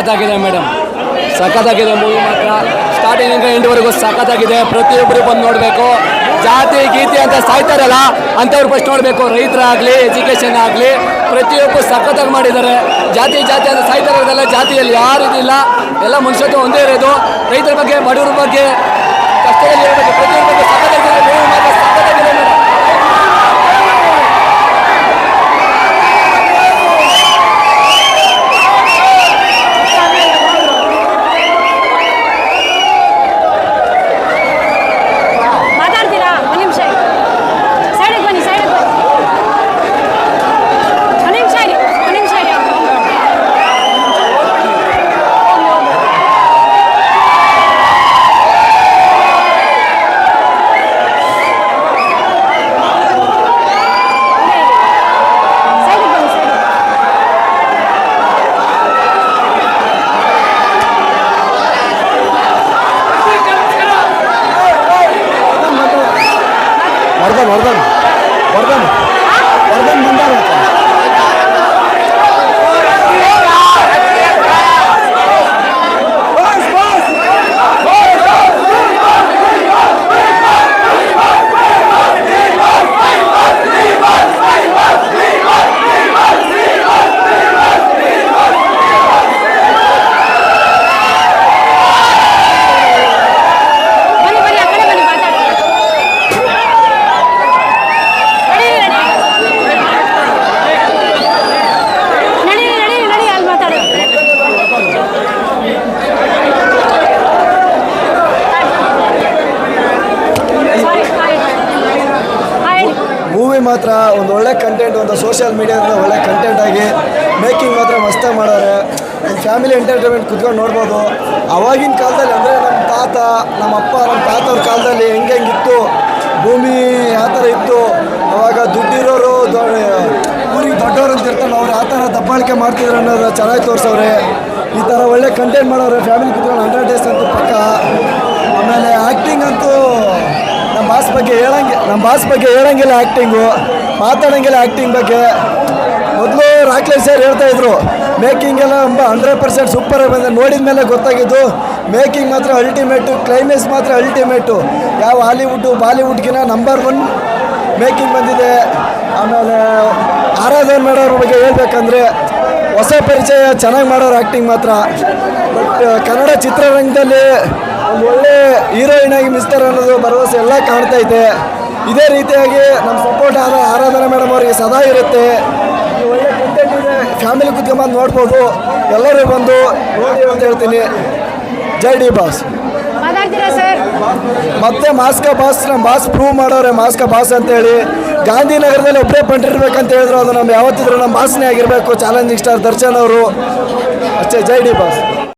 ಸಖತ್ತಾಗಿದೆ ಮೇಡಮ್ ಸಖತ್ತಾಗಿದೆ ಮೂವಿ ಮಾತ್ರ. ಸ್ಟಾರ್ಟಿಂಗ್ ಎಂಡ್ವರೆಗೂ ಸಖತ್ತಾಗಿದೆ ಪ್ರತಿಯೊಬ್ಬರು ಬಂದು ನೋಡಬೇಕು. ಜಾತಿ, ಗೀತಿ ಅಂತ ಸಾಯ್ತಾರಲ್ಲ, ಅಂಥವ್ರು ಫಸ್ಟ್ ನೋಡಬೇಕು. ರೈತರಾಗಲಿ ಎಜುಕೇಷನ್ ಆಗಲಿ, ಪ್ರತಿಯೊಬ್ಬರು ಸಖತ್ತಾಗಿ ಮಾಡಿದ್ದಾರೆ. ಜಾತಿ ಜಾತಿ ಅಂತ ಸಾಯ್ತಾ ಇರೋದೆಲ್ಲ ಜಾತಿಯಲ್ಲಿ ಯಾರು ಇದಿಲ್ಲ. ಎಲ್ಲ ಮನುಷ್ಯತ್ವ ಒಂದೇ ಇರೋದು. ರೈತರ ಬಗ್ಗೆ, ಬಡವರ ಬಗ್ಗೆ ಕಷ್ಟದಲ್ಲಿ ಬಗ್ಗೆ ಪ್ರತಿಯೊಬ್ಬರ ಬಗ್ಗೆ ಸಖತ್ತಾಗಿದೆ वर्धन। वर्धन भंडार होता है। ಮೂವಿ ಮಾತ್ರ ಒಂದು ಒಳ್ಳೆ ಕಂಟೆಂಟ್ ಒಂದು ಸೋಷಿಯಲ್ ಮೀಡಿಯಾದಿಂದ ಒಳ್ಳೆ ಕಂಟೆಂಟ್ ಆಗಿ ಮೇಕಿಂಗ್ ಮಾತ್ರ ಮಸ್ತ ಮಾಡೋರೆ ಒಂದು ಫ್ಯಾಮಿಲಿ ಎಂಟರ್ಟೈನ್ಮೆಂಟ್ ಕುತ್ಕೊಂಡು ನೋಡ್ಬೋದು. ಅವಾಗಿನ ಕಾಲದಲ್ಲಿ ಅಂದರೆ ನಮ್ಮ ತಾತ ನಮ್ಮ ಅಪ್ಪ ನಮ್ಮ ತಾತವ್ರ ಕಾಲದಲ್ಲಿ ಹೆಂಗೆ ಹೆಂಗಿತ್ತು ಭೂಮಿ ಯಾವ ಥರ ಇತ್ತು. ಅವಾಗ ದುಡ್ಡಿರೋರು ಊರಿಗೆ ದೊಡ್ಡವರು ಅಂತ ಇರ್ತಾರೆ ಅವ್ರು ಯಾವ ಥರ ದಬ್ಬಾಳಿಕೆ ಮಾಡ್ತಿದ್ರು ಅನ್ನೋದು ಚೆನ್ನಾಗಿ ತೋರಿಸೋರೆ ಈ ಥರ ಒಳ್ಳೆ ಕಂಟೆಂಟ್ ಮಾಡೋರೆ ಫ್ಯಾಮಿಲಿ ಕುತ್ಕೊಂಡು ಹಂಡ್ರೆಡ್ ಡೇಸ್ ಅಂತ ಪಕ್ಕ ಆಮೇಲೆ ಆ್ಯಕ್ಟಿಂಗ್ ಅಂತೂ ನಮ್ಮ ಬಾಸ್ ಬಗ್ಗೆ ಹೇಳಂಗೆ ನಮ್ಮ ಬಾಸ್ ಬಗ್ಗೆ ಹೇಳಂಗಿಲ್ಲ ಆ್ಯಕ್ಟಿಂಗು ಮಾತಾಡೋಂಗಿಲ್ಲ ಆ್ಯಕ್ಟಿಂಗ್ ಬಗ್ಗೆ. ಮೊದಲು ರಾಕ್ಲೇಶ್ ಸರ್ ಹೇಳ್ತಾ ಇದ್ರು ಮೇಕಿಂಗ್ ಎಲ್ಲ ತುಂಬ ಹಂಡ್ರೆಡ್ ಪರ್ಸೆಂಟ್ ಸೂಪರ್ ಬಂದಿದೆ ನೋಡಿದ ಮೇಲೆ ಗೊತ್ತಾಗಿದ್ದು ಮೇಕಿಂಗ್ ಮಾತ್ರ ಅಲ್ಟಿಮೇಟು ಕ್ಲೈಮೇಸ್ ಮಾತ್ರ ಅಲ್ಟಿಮೇಟು ಯಾವ ಹಾಲಿವುಡ್ಡು ಬಾಲಿವುಡ್ಗಿನ ನಂಬರ್ ಒನ್ ಮೇಕಿಂಗ್ ಬಂದಿದೆ. ಆಮೇಲೆ ಆರಾಧನೆ ಮಾಡೋರ ಬಗ್ಗೆ ಹೇಳ್ಬೇಕಂದ್ರೆ, ಹೊಸ ಪರಿಚಯ ಚೆನ್ನಾಗಿ ಮಾಡೋರು ಆ್ಯಕ್ಟಿಂಗ್ ಮಾತ್ರ. ಬಟ್ ಕನ್ನಡ ಚಿತ್ರರಂಗದಲ್ಲಿ ಒಂದು ಒಳ್ಳೆ ಹೀರೋಯಿನ್ ಆಗಿ ಮಿಸ್ಟರ್ ಅನ್ನೋದು ಭರವಸೆ ಎಲ್ಲ ಕಾಣ್ತಾ ಇದೇ. ರೀತಿಯಾಗಿ ನಮ್ಮ ಸಪೋರ್ಟ್ ಆದ ಆರಾಧನಾ ಮೇಡಮ್ ಅವರಿಗೆ ಸದಾ ಇರುತ್ತೆ. ಒಳ್ಳೆ ಕಂಟೆಂಟ್ ಇದೆ ಫ್ಯಾಮಿಲಿ ಕುತ್ಕೊಂಬಂದು ನೋಡ್ಬೋದು. ಎಲ್ಲರೂ ಬಂದು ನೋಡಿ ಅಂತ ಹೇಳ್ತೀನಿ. ಜೈ ಡಿ ಬಾಸ್. ಮತ್ತೆ ಮಾಸ್ಕ ಬಾಸ್ ನಮ್ಮ ಬಾಸ್ ಪ್ರೂವ್ ಮಾಡೋರೆ ಮಾಸ್ಕ ಬಾಸ್ ಅಂತೇಳಿ. ಗಾಂಧಿನಗರದಲ್ಲಿ ಒಬ್ಬರೇ ಪಂಟಿರ್ಬೇಕಂತ ಹೇಳಿದ್ರು ಅದು ನಮ್ಮ ಯಾವತ್ತಿದ್ರು ನಮ್ಮ ಬಾಸ್ನೇ ಆಗಿರಬೇಕು. ಚಾಲೆಂಜಿಂಗ್ ಸ್ಟಾರ್ ದರ್ಶನ್ ಅವರು. ಅಷ್ಟೇ ಜೈ ಡಿ ಬಾಸ್.